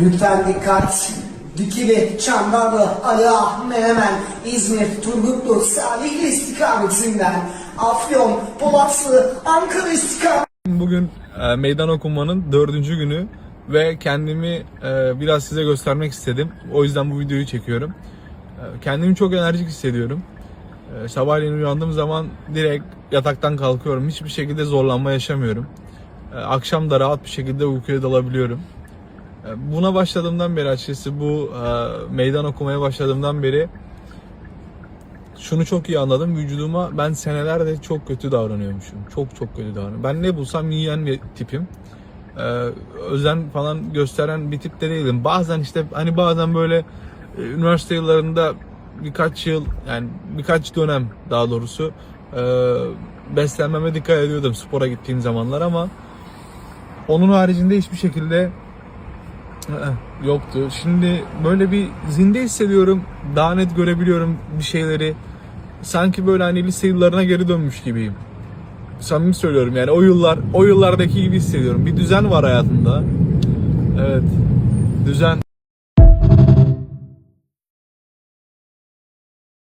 lütfen dikkat. Dikili, Çandarlı, Ala, Menemen, İzmir, Turgutlu, Salihli istikametinden Afyon, Polatlı, Ankara istikamet Bugün e, meydan okumanın dördüncü günü ve kendimi e, biraz size göstermek istedim. O yüzden bu videoyu çekiyorum. E, kendimi çok enerjik hissediyorum. E, sabahleyin uyandığım zaman direkt yataktan kalkıyorum. Hiçbir şekilde zorlanma yaşamıyorum. E, akşam da rahat bir şekilde uykuya dalabiliyorum. E, buna başladığımdan beri açıkçası bu e, meydan okumaya başladığımdan beri şunu çok iyi anladım. Vücuduma ben senelerde çok kötü davranıyormuşum. Çok çok kötü davranıyorum. Ben ne bulsam yiyen bir tipim. Ee, özen falan gösteren bir tip de değilim. Bazen işte hani bazen böyle e, üniversite yıllarında birkaç yıl yani birkaç dönem daha doğrusu e, beslenmeme dikkat ediyordum spora gittiğim zamanlar ama onun haricinde hiçbir şekilde Ee, yoktu. Şimdi böyle bir zinde hissediyorum. Daha net görebiliyorum bir şeyleri. Sanki böyle hani lise yıllarına geri dönmüş gibiyim. Samimi söylüyorum yani o yıllar o yıllardaki gibi hissediyorum. Bir düzen var hayatımda. Evet. Düzen